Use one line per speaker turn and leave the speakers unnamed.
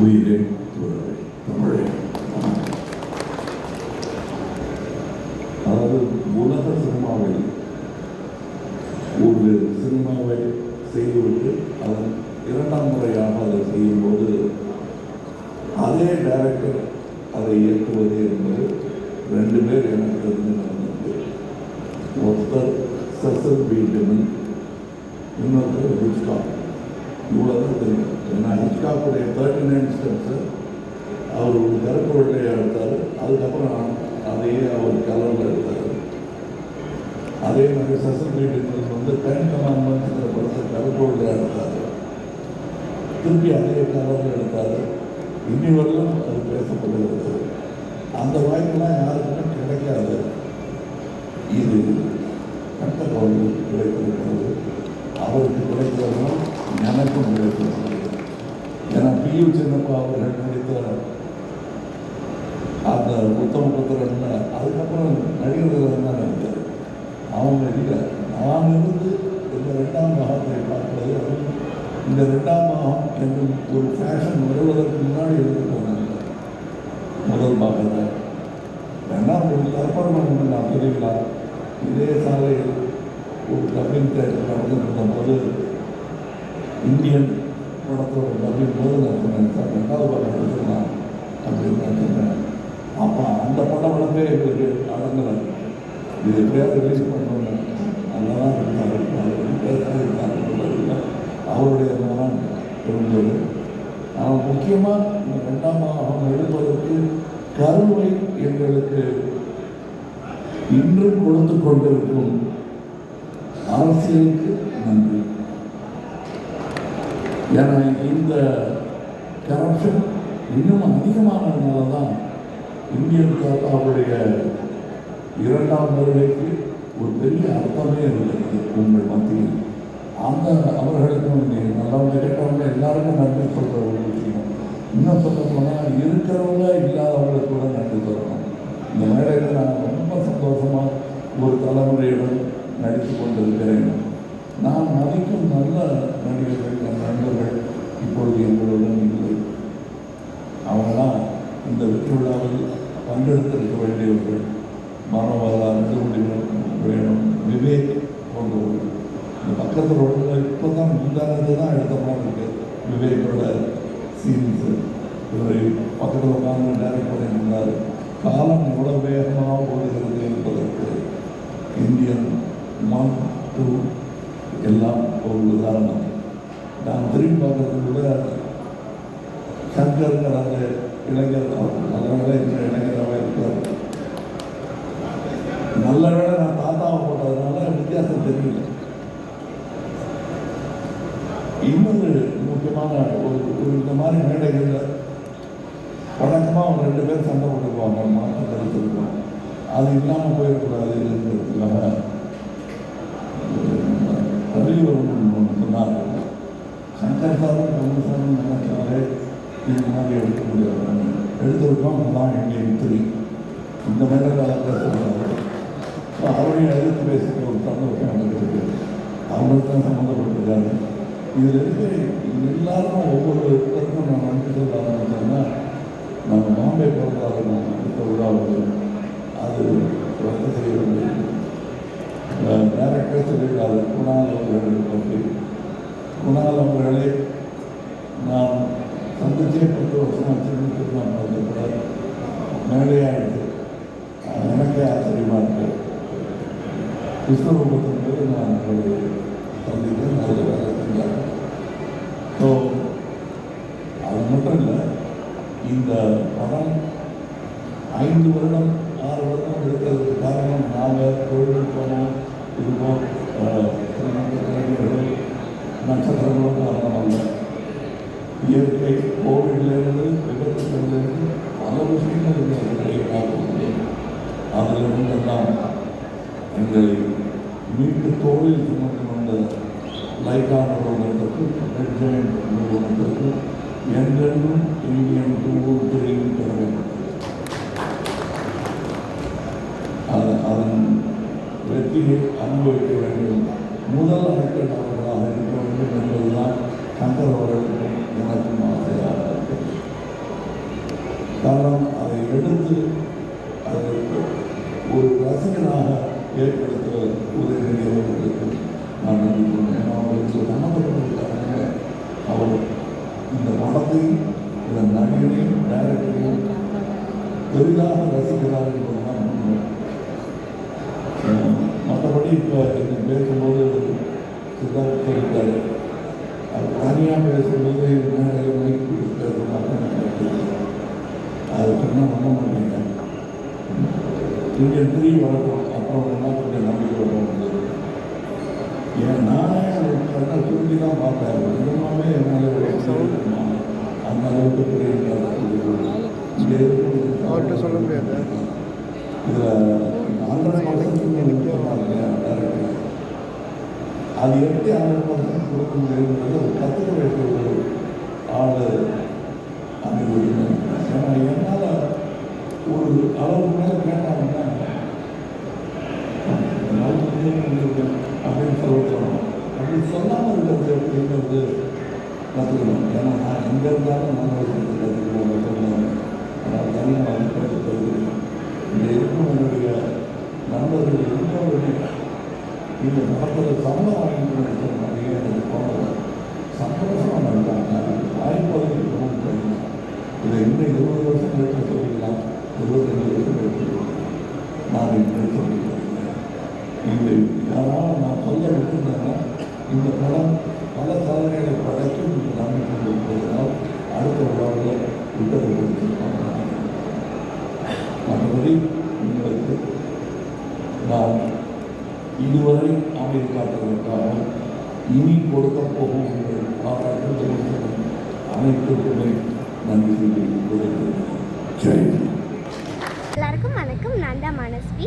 உயிரே தோழரே, தமிழே அதாவது உலக சினிமாவில் ஒரு சினிமாவை செய்துவிட்டு அதன் இரண்டாம் முறையாக அதை செய்யும்போது அதே டைரக்டர் அதை இயக்குவது என்பது ரெண்டு பேர் எனக்கு தெரிஞ்சு நடந்தது ஒருத்தர் சசல் பீட்டமன் இன்னொருத்தர் இவ்வளோ தான் தெரியும் ஏன்னா ஹிச்காக்குடைய தேர்ட்டி நைன் ஸ்டெப்ஸு அவர் ஒரு கருப்பு வெள்ளையை எடுத்தார் அதுக்கப்புறம் அதையே அவர் கலரில் எடுத்தார் அதே மாதிரி செசல் வந்து டென் கமாண்ட்மெண்ட்ஸுங்கிற படத்தை கருப்பு வெள்ளையை எடுத்தார் திருப்பி அதே கலரில் எடுத்தார் இனி வரலும் அது பேசப்படுகிறது அந்த வாய்ப்புலாம் யாருக்குமே கிடைக்காது இது கட்டக்கோவில் கிடைத்திருக்கிறது அவருக்கு கிடைத்ததும் எனக்கும் கிடைத்திருக்கிறது ஏன்னா பியு சின்னப்பா அவர்கள் நடித்த அந்த உத்தம புத்திரன் அதுக்கப்புறம் நடிகர்கள் தான் நடித்தார் அவங்க இல்லை நான் இருந்து இந்த ரெண்டாம் பாகத்தை பார்ப்பது அதுவும் இந்த ரெண்டாம் பாகம் என்னும் ஒரு ஃபேஷன் வருவதற்கு முன்னாடி இருந்து போனாங்க முதல் பாகத்தை ரெண்டாம் ஒரு தர்ப்பணம் நான் தெரியுங்களா இதே சாலையில் ஒரு டப்பிங் தேட்டர் நடந்து போது இந்தியன் படத்தோட வரையும் போது நான் சொன்னேன் ரெண்டாவது படம் எடுத்துக்கலாம் அப்படின்னு நான் சொன்னேன் அப்போ அந்த படம் வளர்ந்தே எங்களுக்கு அடங்கலை இது எப்படியாவது ரிலீஸ் பண்ணணும் தான் இருந்தாங்க அவருடைய மனம் இருந்தது. ஆனால் முக்கியமாக இந்த ரெண்டாம் அவங்க எழுதுவதற்கு கருவை எங்களுக்கு இன்றும் கொடுத்து கொண்டிருக்கும் அரசியலுக்கு ஏன்னா இந்த கரப்ஷன் இன்னும் அதிகமானதுனால தான் இந்தியன் தாத்தாவுடைய இரண்டாம் வருகைக்கு ஒரு பெரிய அர்த்தமே இருந்தது உங்கள் மத்தியில். அந்த அவர்களுக்கும் நல்லா நல்லவங்க கேட்டவங்க எல்லாருக்கும் நன்றி சொல்கிற ஒரு விஷயம். இன்னும் சொல்ல போனால் இருக்கிறவங்க இல்லாதவங்களுக்கு கூட நன்றி சொல்லணும். இந்த மேடையில் நான் ரொம்ப சந்தோஷமாக ஒரு தலைமுறையுடன் நடித்து கொண்டிருக்கிறேன். நான் மதிக்கும் நல்ல நடிகர்கள் என் நண்பர்கள் இப்பொழுது எங்களுடன் இல்லை. அவங்களாம் இந்த வெற்றி விழாவில் பங்கெடுத்திருக்க வேண்டியவர்கள் மாணவர்களா நெடுமுடி வேணும் விவேக் போன்றவர்கள். இந்த பக்கத்தில் உள்ள இப்போ தான் முந்தானது தான் எடுத்த மாதிரி விவேகோட விவேக்கோட சீன்ஸு இவர் பக்கத்தில் உட்காந்து டைரக்ட் பண்ணியிருந்தார் காலம் எவ்வளோ வேகமாக போடுகிறது நான் திரும்பி பார்க்கறது அந்த இளைஞர் அவர் இந்த இளைஞராக இருக்கிறார் நல்ல வேலை நான் தாத்தாவை போட்டதுனால வித்தியாசம் தெரியல இன்னொரு முக்கியமான ஒரு ஒரு இந்த மாதிரி மேடைகளில் வழக்கமாக அவங்க ரெண்டு பேரும் சண்டை போட்டுக்குவாங்க மாற்று கருத்து இருக்கும் அது இல்லாமல் போயிடக்கூடாது இருக்கிறதுக்காக ஒன்று சொன்னார்கள் சங்கர் சாரும் கமல்சாரும் நினைச்சாலே இது மாதிரி எடுக்க முடியாது எடுத்துருக்கோம் அதான் இந்தியன் த்ரீ இந்த மாதிரி மேடையில் பேசுகிறாரு அவரையும் எதிர்த்து பேசுகிற ஒரு சந்தோஷம் எனக்கு இருக்கு. அவங்களுக்கு தான் சம்மந்தப்பட்டிருக்காரு. இதில் இருந்து எல்லாரும் ஒவ்வொரு இடத்துக்கும் நான் நன்றி சொல்ல ஆரம்பிச்சேன்னா நம்ம பாம்பே பிறந்தாலும் அடுத்த விழாவுக்கு அது ரத்து செய்யவில்லை டேரக்டர் சொல்லியிருக்காரு குணால் அவர்கள் பற்றி குணால் அவர்களே நான் சந்திச்சே பத்து வருஷம் வச்சுருந்து நான் பார்த்துக்கூட மேடையாயிடுது எனக்கே ஆச்சரியமாக இருக்கு. விஸ்வரூபத்தின் போது நான் அவரை சந்தித்தேன் அதில் வேலை செஞ்சாங்க ஸோ அது மட்டும் இல்லை இந்த படம் ஐந்து வருடம் ஆறு வருடம் இருக்கிறதுக்கு காரணம் நாங்கள் தொழில்நுட்பமும் இதுவும் கலைஞர்கள் நட்சத்திரங்களும் காரணம் இயற்கை கோவிட்லேருந்து விபத்துகளிலிருந்து பல விஷயங்கள் எங்களை பார்க்க முடியும் அதிலிருந்து எல்லாம் எங்களை மீட்டு தோழில் சுமந்து கொண்ட லைகா நிறுவனத்திற்கு ரெட் நிறுவனத்திற்கு என்றென்றும் காரணம் அதை எடுத்து அது ஒரு ரசிகனாக ஏற்படுத்துகிற உதவி அவர்களுக்கு நான் நம்பிக்கொண்டேன் அவர்களுக்கு சம்மந்தப்பட்டிருக்காங்க அவர் இந்த படத்தையும் இந்த நடிகனையும் டைரக்டரையும் பெரிதாக ரசிக்கிறார் என்பதுதான் உண்மை மற்றபடி இப்போ பேசும்போது சித்தார்த்தம் இருக்காரு அவர் தனியாக பேசும்போது இங்கே த்ரீ வரட்டும் அப்புறம் என்ன கொஞ்சம் நம்பிக்கை வரும் ஏன் நானே கண்ணை சுருக்கி தான் பார்த்தேன். நிஜமாவே என்னால் இருக்குமா அந்த அளவுக்கு பெரிய இங்கே
அவர்கிட்ட சொல்ல முடியாது.
இதில் ஹண்ட்ரட் பர்சன்ட் சொன்னாங்க டேரக்டர் அது எப்படி ஹண்ட்ரட் பர்சன்ட் கொடுக்க முடியுங்கிறது ஒரு கற்றுக்க வேண்டிய ஒரு ஆள் அங்கே இருக்கணும் ஏன்னா என்னால் ஒரு அளவு மேலே கேட்டாங்கன்னா என்னால் முடியாது அப்படின்னு சொல்ல அப்படி சொல்லாமல் இருக்கிறது அப்படிங்கிறது கற்றுக்கணும் ஏன்னா நான் எங்கே இருந்தாலும் நான் கற்றுக்கணும் கற்றுக்கணும் நான் தனியாக வந்து கற்றுக்கிறது இங்கே இருக்கும் என்னுடைய நண்பர்கள் எல்லோருமே இந்த நடப்பது சம்பளம் வாங்கிட்டு சொன்னாங்க எனக்கு போனது சந்தோஷமாக நடந்தாங்க வாய்ப்பது மிகவும் கடினம் இதை இன்னும் இருபது வருஷம் கழிச்சு சொல்லிக்கலாம் இருபத்தஞ்சு வருஷம் கழிச்சு நான் இன்று சொல்லிக்கிறேன் இது சொல்ல விட்டுருந்தேன்னா இந்த படம் பல சாதனைகளை படைக்கும் என்று நம்பிக்கை இருப்பதனால் அடுத்த விழாவில் விட்டதை கொடுத்திருப்பாங்க மற்றபடி உங்களுக்கு நான் இதுவரை அமெரிக்காட்டதற்காக இனி கொடுக்க போகும் உங்கள் பாராட்டு அனைத்துக்குமே நன்றி. ஜெய் ஹிந்த்.
எல்லாருக்கும் வணக்கம். நான் தான் மனஸ்வி.